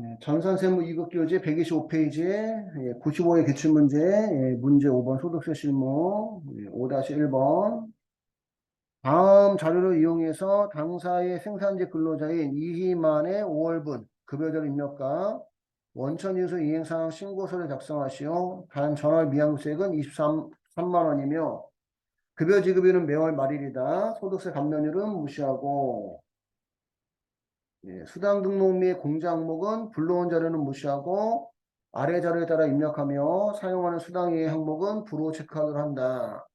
예, 전산세무 2급 교재 125페이지에 95의 기출문제 예, 문제 5번 소득세 실무 예, 5-1번 다음 자료를 이용해서 당사의 생산직 근로자인 이희만의 5월분 급여절 입력과 원천인수 이행상황 신고서를 작성하시오. 단 전월 미양세액은 23만 원이며 급여 지급일은 매월 말일이다. 소득세 감면율은 무시하고 예, 수당 등록 및 공제 항목은 불러온 자료는 무시하고 아래 자료에 따라 입력하며 사용하는 수당의 항목은 부로 체크하도록 한다.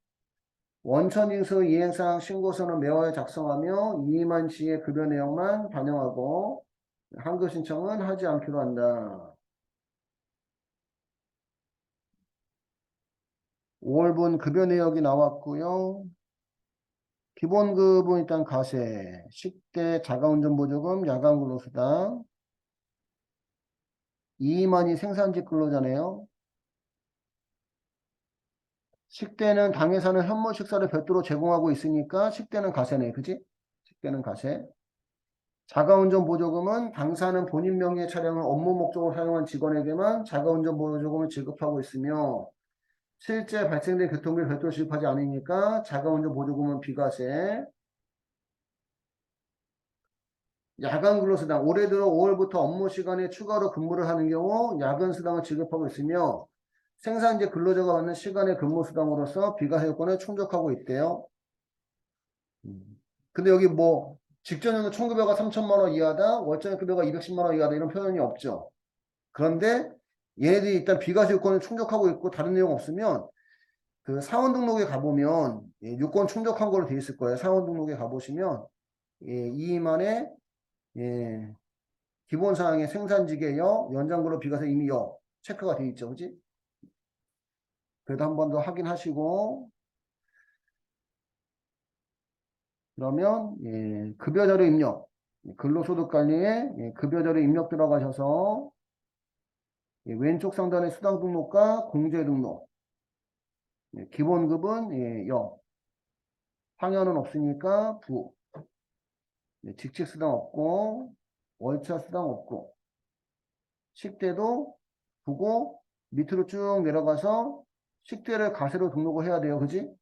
원천인수 이행사항 신고서는 매월 작성하며 이의만 시의 급여 내용만 반영하고 한글 신청은 하지 않기로 한다. 5월분 급여 내역이 나왔고요. 기본급은 일단 가세, 식대, 자가운전 보조금, 야간 근로수당. 이만이 생산직 근로자네요. 식대는 당에서는 현무 식사를 별도로 제공하고 있으니까 식대는 가세네, 그지? 식대는 가세. 자가운전 보조금은 당사는 본인 명의의 차량을 업무 목적으로 사용한 직원에게만 자가운전 보조금을 지급하고 있으며 실제 발생된 교통비를 별도로 지급하지 않으니까 자가운전 보조금은 비과세. 야간 근로수당 올해 들어 5월부터 업무 시간에 추가로 근무를 하는 경우 야근 수당을 지급하고 있으며 생산직 근로자가 받는 시간의 근무 수당으로서 비과세 요건을 충족하고 있대요. 음. 근데 여기 뭐 직전에는 총급여가 3천만 원 이하다, 월정액 급여가 210만 원 이하다 이런 표현이 없죠. 그런데 얘네들이 일단 비과세 요건을 충족하고 있고 다른 내용 없으면 그 사원 등록에 가보면 예, 요건 충족한 걸로 돼 있을 거예요. 사원 등록에 가보시면 예, 이만의 예, 기본 사항의 생산직에요 연장근로 비과세 요 체크가 돼 있죠, 그지? 그래도 한 번 더 확인하시고 그러면 예, 급여자료 입력 근로소득관리에 예, 급여자료 입력 들어가셔서 예, 왼쪽 상단에 수당 등록과 공제 등록. 예, 기본급은 예, 0 상여는 없으니까 부 예, 직책 수당 없고 월차 수당 없고. 식대도 부고 밑으로 쭉 내려가서 식대를 가세로 등록을 해야 돼요. 그지?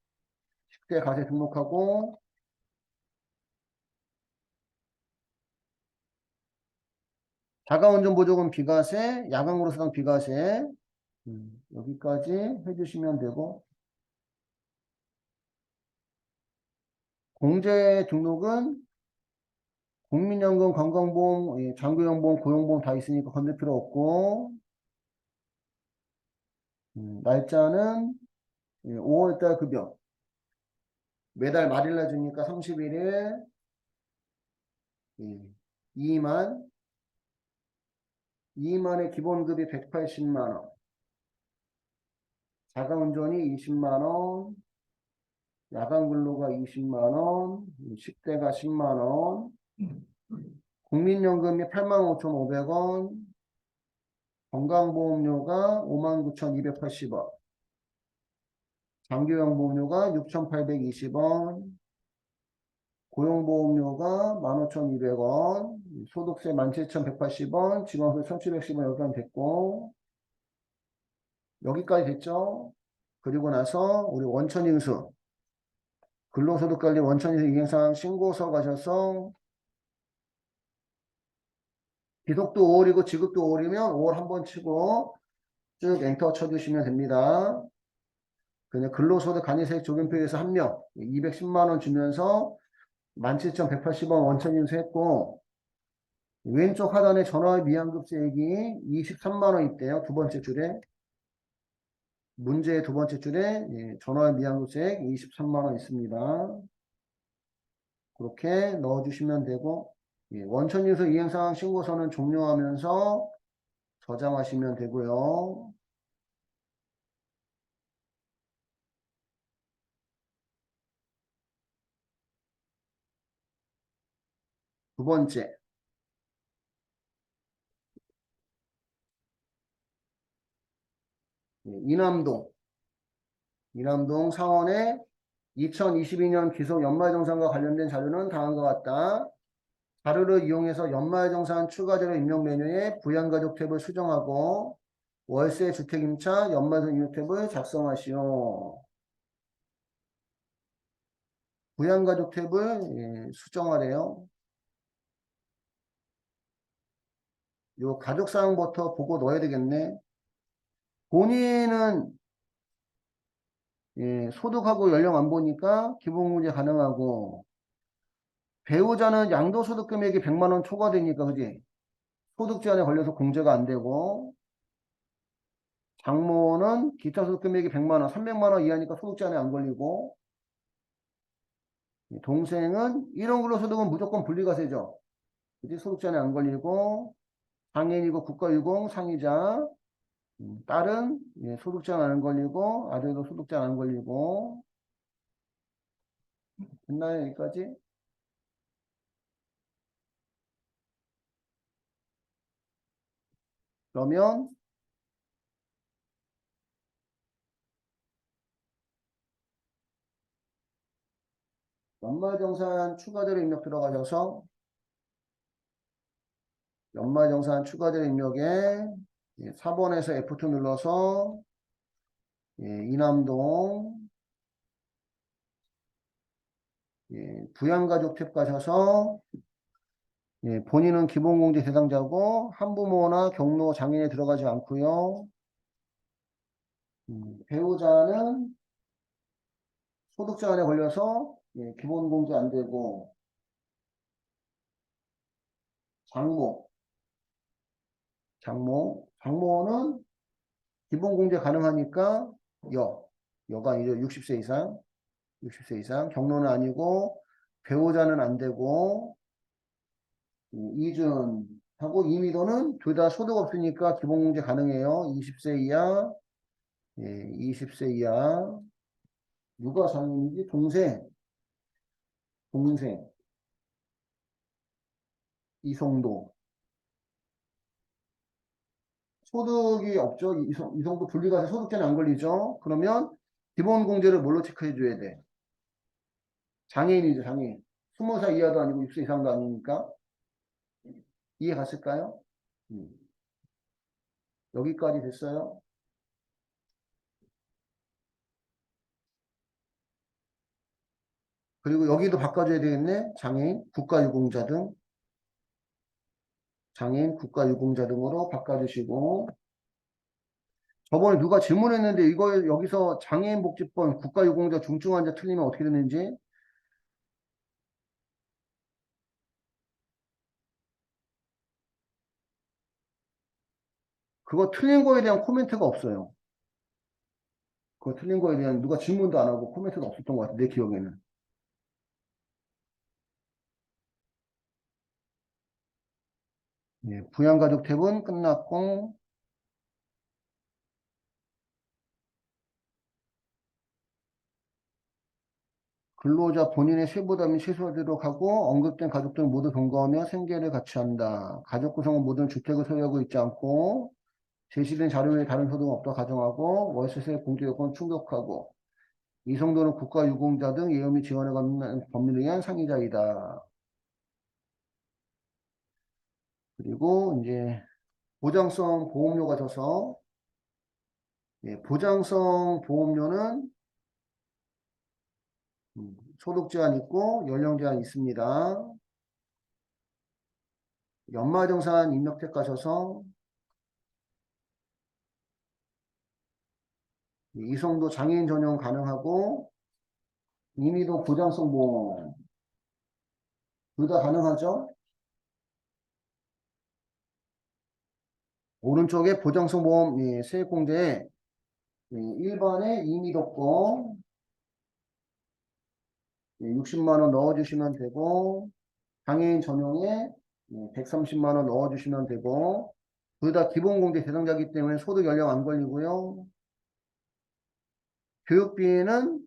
식대 가세 등록하고 자가운전 보조금 비과세 야간으로 수당 비과세. 음, 여기까지 해주시면 되고. 공제 등록은 국민연금, 건강보험, 예, 장교연보험, 고용보험 다 있으니까 건들 필요 없고. 음, 날짜는 5월달 급여. 매달 말일날 주니까 31일 예, 2만 2만의 기본급이 180만원. 자가운전이 20만원. 야간 근로가 20만원. 식대가 10만원. 국민연금이 85,500원, 건강보험료가 59,280원, 장교형보험료가 6,820원, 고용보험료가 15,200원, 소득세 17,180원, 지방세 1,710원 여기까지 됐고, 여기까지 됐죠? 그리고 나서 우리 원천인수, 근로소득관리 원천인수 이행상 신고서 가셔서 기속도 5월이고 지급도 5월이면 5월 한 번 치고 쭉 엔터 쳐주시면 됩니다. 그냥 근로소득 간이세액 적용표에서 한 명 210만원 주면서 17,180원 원천 인수 했고 왼쪽 하단에 전화의 미환급세액이 23만원 있대요. 두 번째 줄에 문제의 두 번째 줄에 예, 전화의 미환급세액 23만원 있습니다. 그렇게 넣어주시면 되고 예, 원천 인수 이행상황 신고서는 종료하면서 저장하시면 되고요. 두 번째. 예, 이남동. 이남동 사원의 2022년 기속 연말정산과 관련된 자료는 다음과 같다. 자료를 이용해서 연말정산 추가자료 입력 메뉴에 부양가족 탭을 수정하고 월세 주택임차 연말선 입력 탭을 작성하시오. 부양가족 탭을 예, 수정하래요. 요 가족사항부터 보고 넣어야 되겠네. 본인은 예, 소득하고 연령 안 보니까 기본문제 가능하고 배우자는 양도소득 금액이 100만 원 초과되니까 그지? 소득 제한에 걸려서 공제가 안 되고 장모는 기타 소득 금액이 100만 원, 300만 원 이하니까 소득 제한에 안 걸리고 동생은 이런 걸로 소득은 무조건 분리가세죠. 그지? 소득 제한에 안 걸리고 장애인이고 국가유공 상이자 음, 딸은 예, 소득 제한 안 걸리고 아들도 소득 제한 안 걸리고 됐나요 여기까지? 그러면 연말정산 추가자료 입력 들어가셔서 연말정산 추가자료 입력에 예, 4번에서 F2 눌러서 예, 이남동 예, 부양가족 탭 가셔서 예, 본인은 기본공제 대상자고 한부모나 경로 장애인에 들어가지 않고요. 음, 배우자는 소득 제한에 걸려서 예, 기본공제 안 되고 장모 장모 장모는 기본 공제 가능하니까 여 여가 이제 60세 이상 60세 이상 경로는 아니고 배우자는 안 되고 음, 이준하고 이미도는 둘 다 소득 없으니까 기본 공제 가능해요. 20세 이하, 예, 20세 이하. 누가 장인인지 동생, 동생, 이성도. 소득이 없죠. 이성, 이성도 분리가세 소득제는 안 걸리죠. 그러면 기본공제를 뭘로 체크해 줘야 돼? 장애인이죠, 장애인. 20살 이하도 아니고 60세 이상도 아니니까. 이해 갔을까요? 음. 여기까지 됐어요? 그리고 여기도 바꿔줘야 되겠네. 장애인, 국가유공자 등. 장애인, 국가유공자 등으로 바꿔주시고. 저번에 누가 질문했는데 이거 여기서 장애인 복지법 국가유공자 중증환자 틀리면 어떻게 되는지 그거 틀린 거에 대한 코멘트가 없어요. 그거 틀린 거에 대한 누가 질문도 안 하고 코멘트도 없었던 것 같아, 내 기억에는. 예, 부양가족 탭은 끝났고, 근로자 본인의 세부담이 최소화되도록 하고 언급된 가족들 모두 경과하며 생계를 같이 한다. 가족 구성은 모든 주택을 소유하고 있지 않고 제시된 자료에 다른 소득은 없다 가정하고 월세세 공제 요건 충족하고 이 정도는 국가유공자 등 예금이 지원을 받는 법률에 의한 상의자이다. 그리고 이제 보장성 보험료가 져서 예, 보장성 보험료는 음, 소득 제한 있고 연령 제한 있습니다. 연말정산 입력택 가셔서 이성도 장애인 전용 가능하고 이미도 보장성 보험 둘 다 가능하죠? 오른쪽에 보장성 보험 예, 세액공제에 예, 1번에 이미도 거 예, 60만원 넣어주시면 되고 장애인 전용에 예, 130만원 넣어주시면 되고 둘 다 기본공제 대상자이기 때문에 소득 연령 안 걸리고요. 교육비는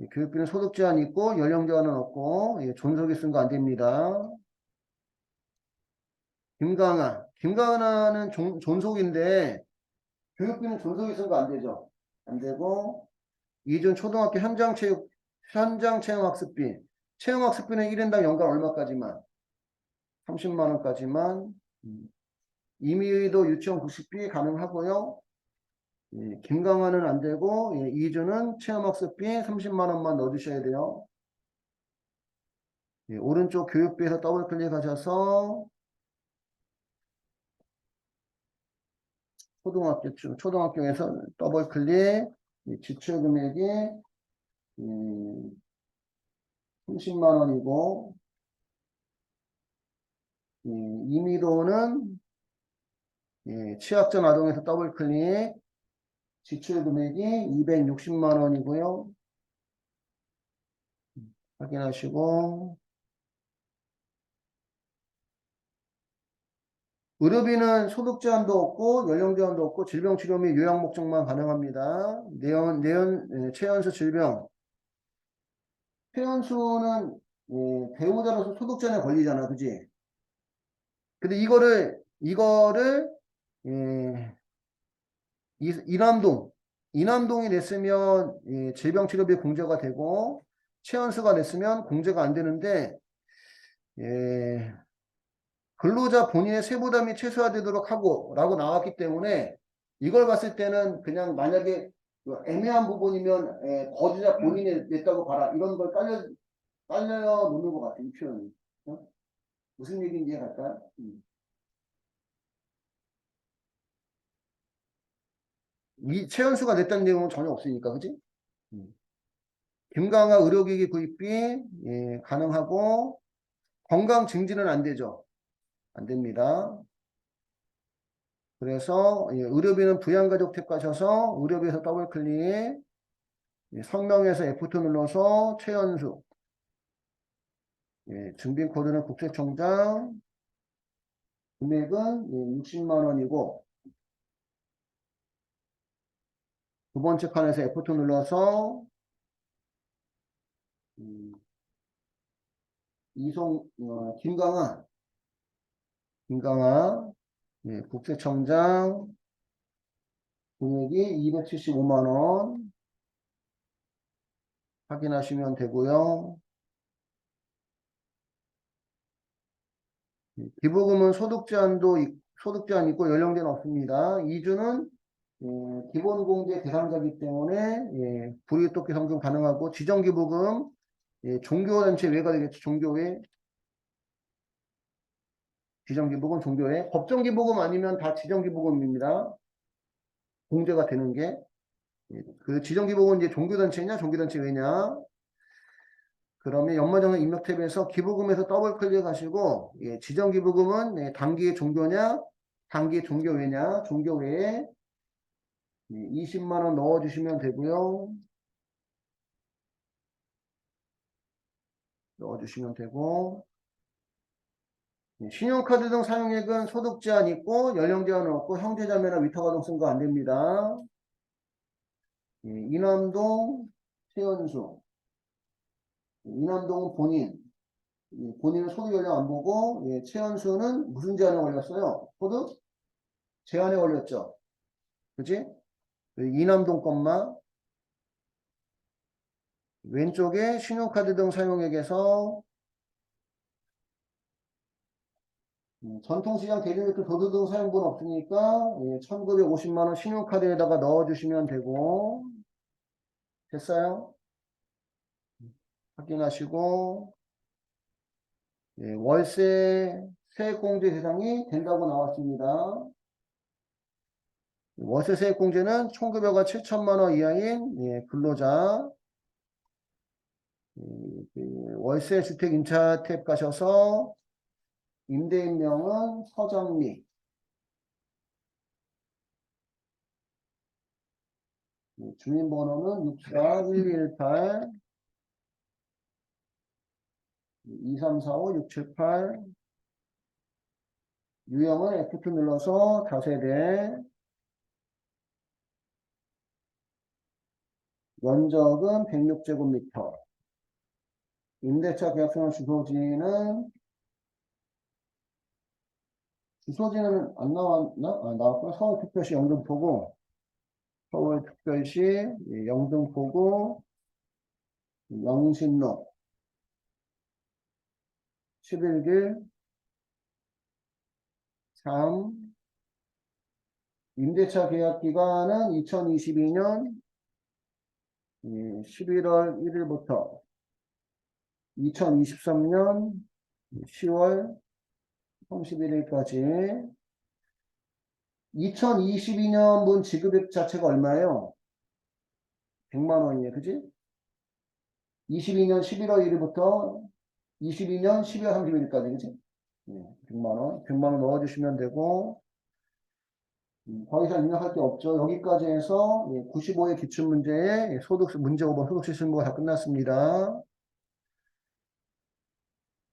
예, 교육비는 소득 제한 있고 연령 제한은 없고 예, 존속이 쓴 거 안 됩니다. 김강아, 김강아는 존, 존속인데 교육비는 존속이 쓴거안 되죠. 안 되고 이준 초등학교 현장 체육 현장 체험 학습비 체험 학습비는 1인당 연간 얼마까지만? 30만 원까지만. 음. 임의도 유치원 90비 가능하고요. 예, 김강환은 안 되고 예, 이주는 체험학습비 30만 원만 넣어주셔야 돼요. 예, 오른쪽 교육비에서 더블 클릭하셔서 초등학교 쪽 초등학교에서 더블 클릭 예, 지출 금액이 음, 30만 원이고 예, 임의도는 예, 취약전 아동에서 더블 클릭 지출 금액이 260만 원이고요. 확인하시고 의료비는 소득 제한도 없고 연령 제한도 없고 질병 치료 및 요양 목적만 가능합니다. 내연 내연 예, 최연소 질병 최연소는 예, 배우자로서 소득 제한에 걸리잖아, 그지? 근데 이거를 이거를 예, 이- 이남동 이남동이 냈으면 예, 질병 치료비 공제가 되고 최연소가 냈으면 공제가 안 되는데 예, 근로자 본인의 세부담이 최소화되도록 하고 라고 나왔기 때문에 이걸 봤을 때는 그냥 만약에 그 애매한 부분이면 예, 거주자 본인이 냈다고 봐라 이런 걸 깔려 깔려 놓는 것 같아 이 표현이 어? 무슨 얘기인지 갈까요? 음. 이 최연수가 냈다는 내용은 전혀 없으니까 그지? 음. 김강화 의료기기 구입비 예, 가능하고 건강 증진은 안 되죠. 안 됩니다. 그래서 예, 의료비는 부양가족 탭 가셔서 의료비에서 더블 클릭 예, 성명에서 F2 눌러서 최연수 예, 증빙 코드는 국세청장 금액은 예, 60만 원이고 두 번째 칸에서 F2 눌러서 음, 이송 어, 김강아 김강아 예, 국세청장 금액이 275만 원 확인하시면 되고요. 예, 기부금은 소득 제한도 있- 소득 제한 있고 연령제는 없습니다. 이주는 예, 기본 공제 대상자이기 때문에 예, 불이웃돕기 성금 가능하고 지정 기부금 예, 종교단체 외가 되겠죠. 종교회 지정 기부금 종교회 법정 기부금 아니면 다 지정 기부금입니다. 공제가 되는 게 그 지정 기부금은 이제 종교단체냐 종교단체 왜냐 그러면 연마정은 입력 탭에서 기부금에서 더블 클릭하시고 예, 지정 기부금은 예, 단기의 종교냐 단기의 종교회냐 종교회에 20만 원 넣어주시면 되고요. 넣어주시면 되고 예, 신용카드 등 사용액은 소득 제한 있고 연령 제한은 없고 형제자매나 위탁아동 쓴거안 됩니다. 예, 이남동 최연수 이남동은 본인 예, 본인은 소득 연령 안 보고 예, 최연수는 무슨 제한에 걸렸어요? 소득 제한에 걸렸죠. 그지? 이남동 것만 왼쪽에 신용카드 등 사용액에서 음, 전통시장 대중교통 도드 등 사용분 없으니까 예, 1950만원 신용카드에다가 넣어주시면 되고 됐어요? 확인하시고 예, 월세 세액공제 대상이 된다고 나왔습니다. 월세 세액공제는 총급여가 7천만원 이하인 예, 근로자 예, 그 월세 주택 임차 탭 가셔서 임대인명은 서정미. 예, 주민번호는 64118 2345 678 유형은 F2 눌러서 다세대. 면적은 106제곱미터. 임대차 계약서는 주소지는 주소지는 안 나왔나? 아, 나왔구나. 서울특별시 영등포구 서울특별시 예, 영등포구 영신로 11길 3 임대차 계약 기간은 2022년 11월 1일부터 2023년 10월 31일까지 2022년분 지급액 자체가 얼마예요? 100만 원이에요. 그지? 22년 11월 1일부터 22년 12월 31일까지 그지? 예, 100만 원. 100만 원 넣어 주시면 되고 음, 더 이상 입력할 게 없죠. 여기까지 해서 95의 기출문제의 소득 문제 5번 소득세 신고가 다 끝났습니다.